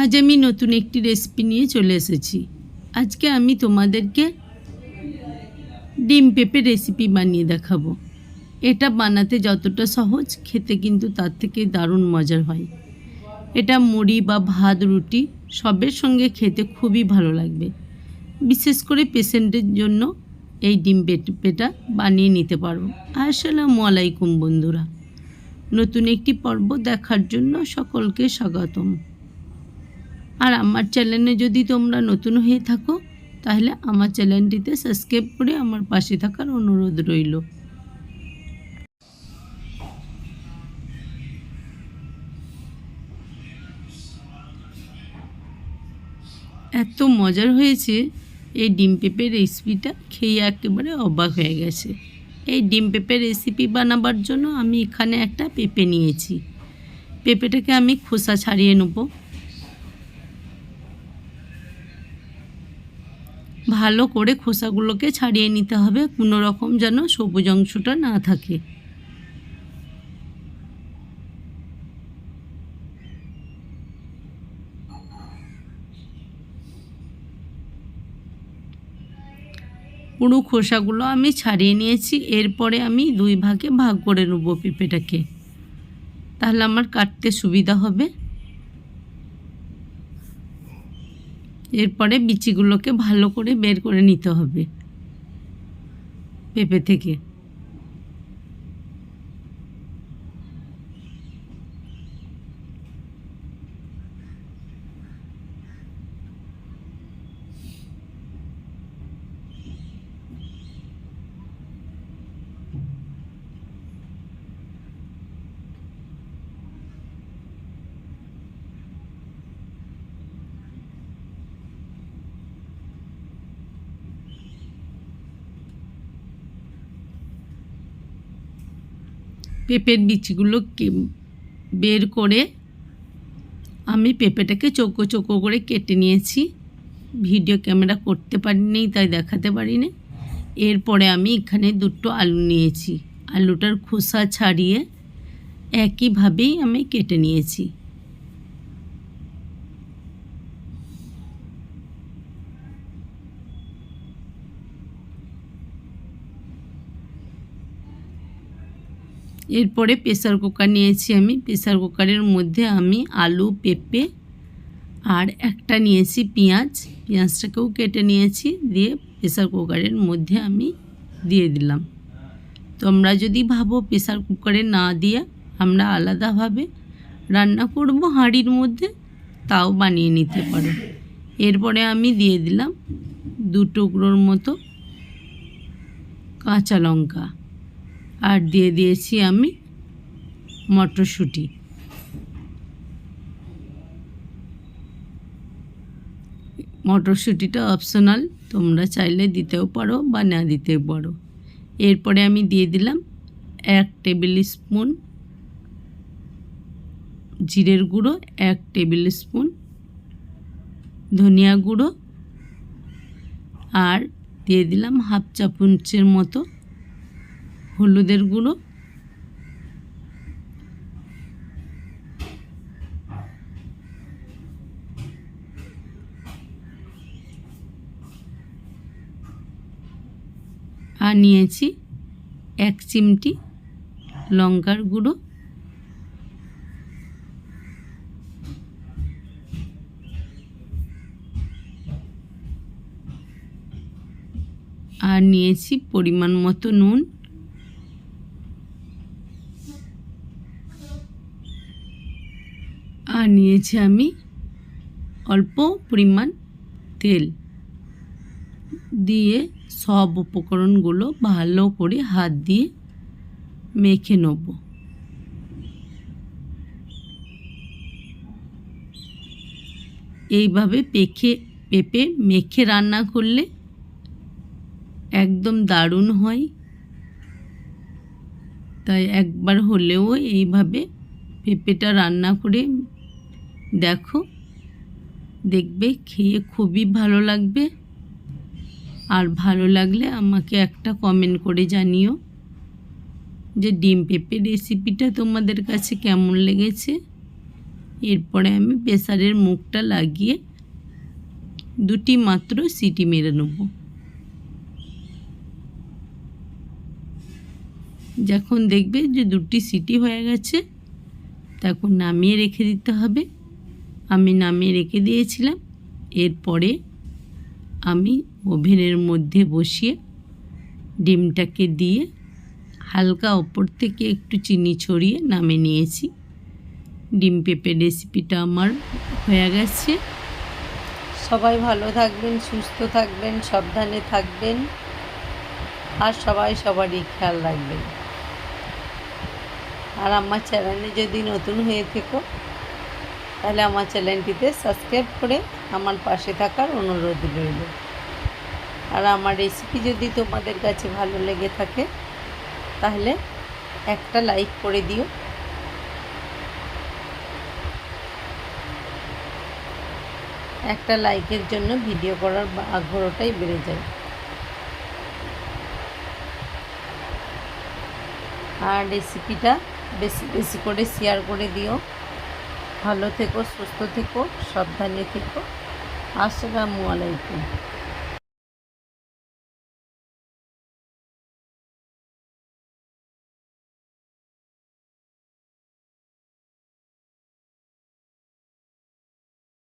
আজ আমি নতুন একটি রেসিপি নিয়ে চলে এসেছি। আজকে আমি তোমাদেরকে ডিম পেঁপে রেসিপি বানিয়ে দেখাবো। এটা বানাতে যতটা সহজ, খেতে কিন্তু তার থেকে দারুণ মজার হয়। এটা মুড়ি বা ভাত, রুটি সবের সঙ্গে খেতে খুবই ভালো লাগবে। বিশেষ করে পেশেন্টের জন্য এই ডিম পেঁপেটা বানিয়ে নিতে পারো। আসসালামু আলাইকুম বন্ধুরা। নতুন একটি পর্ব দেখার জন্য সকলকে স্বাগতম। আর আমার চ্যানেলে যদি তোমরা নতুন হয়ে থাকো, তাহলে আমার চ্যানেলটিতে সাবস্ক্রাইব করে আমার পাশে থাকার অনুরোধ রইল। এত মজার হয়েছে, এই ডিম পেঁপের রেসিপিটা খেয়ে একেবারে অবাক হয়ে গেছে। এই ডিম পেঁপের রেসিপি বানাবার জন্য আমি এখানে একটা পেঁপে নিয়েছি। পেঁপেটাকে আমি খোসা ছাড়িয়ে নেব। ভালো করে খোসাগুলোকে ছাড়িয়ে নিতে হবে, কোনো রকম যেন সবুজ অংশটা না থাকে। পুরো খোসাগুলো আমি ছাড়িয়ে নিয়েছি, এরপরে আমি দুই ভাগে ভাগ করে নেব পেঁপেটাকে তাহলে আমার কাটতে সুবিধা হবে। এরপরে বিচিগুলোকে ভালো করে বের করে নিতে হবে। পেঁপে থেকে। পেঁপের বিচিগুলো বের করে আমি পেঁপেটাকে চৌকো চৌকো করে কেটে নিয়েছি। ভিডিও ক্যামেরা করতে পারিনি, তাই দেখাতে পারিনি। এরপরে আমি এখানে দুটো আলু নিয়েছি। আলুটার খোসা ছাড়িয়ে একইভাবেই আমি কেটে নিয়েছি। এরপরে প্রেসার কুকার নিয়েছি আমি। প্রেসার কুকারের মধ্যে আমি আলু, পেঁপে আর একটা নিয়েছি পেঁয়াজ। পেঁয়াজটাকেও কেটে নিয়েছি, দিয়ে প্রেসার কুকারের মধ্যে আমি দিয়ে দিলাম। তোমরা যদি ভাবো প্রেসার কুকারে না দিয়ে আমরা আলাদাভাবে রান্না করব হাঁড়ির মধ্যে, তাও বানিয়ে নিতে পারো। এরপরে আমি দিয়ে দিলাম দু টুকরোর মতো কাঁচা লঙ্কা। আর দিয়ে দিয়েছি আমি মটরশুঁটি। মটরশুঁটিটা অপশনাল তোমরা চাইলে দিতেও পারো বা না দিতেও পারো। এরপরে আমি দিয়ে দিলাম এক টেবিল স্পুন জিরের গুঁড়ো, এক টেবিল স্পুন ধনিয়া গুঁড়ো, আর দিয়ে দিলাম হাফ চামচের মতো হলুদের গুঁড়ো। আর নিয়েছি এক চিমটি লঙ্কার গুঁড়ো। আর নিয়েছি পরিমাণ মতো নুন। আর নিয়েছি আমি অল্প পরিমাণ তেল দিয়ে সব উপকরণগুলো ভালো করে হাত দিয়ে মেখে নেব। এইভাবে পেখে, পেঁপে মেখে রান্না করলে একদম দারুণ হয়। তাই একবার হলেও এইভাবে পেঁপেটা রান্না করে দেখো, দেখবে খেয়ে খুবই ভালো লাগবে। আর ভালো লাগলে আমাকে একটা কমেন্ট করে জানিও যে ডিম পেঁপে রেসিপিটা তোমাদের কাছে কেমন লেগেছে। এরপরে আমি প্রেসারের মুখটা লাগিয়ে দুটি মাত্র সিটি মেরে নেব। যখন দেখবে যে দুটি সিটি হয়ে গেছে, তখন নামিয়ে রেখে দিতে হবে। আমি নামিয়ে রেখে দিয়েছিলাম। এরপরে আমি ওভেনের মধ্যে বসিয়ে ডিমটাকে দিয়ে হালকা ওপর থেকে একটু চিনি ছড়িয়ে নামে নিয়েছি। ডিম পেঁপে রেসিপিটা আমার হয়ে গেছে। সবাই ভালো থাকবেন, সুস্থ থাকবেন, সাবধানে থাকবেন। আর সবাই সবারই খেয়াল রাখবেন। আর আমার চ্যানেলে যদি নতুন হয়ে থেকো তাহলে আমার চ্যানেলটিতে সাবস্ক্রাইব করে আমার পাশে থাকার অনুরোধ রইল। আর আমার রেসিপি যদি তোমাদের কাছে ভালো লেগে থাকে, তাহলে একটা লাইক করে দিও। একটা লাইকের জন্য ভিডিও করার আগ্রহটাই বেড়ে যায়। আর রেসিপিটা বেশি বেশি করে শেয়ার করে দিও। ভালো থেকো সুস্থ থেকো সাবধানে থেকো। আসসালামু আলাইকুম।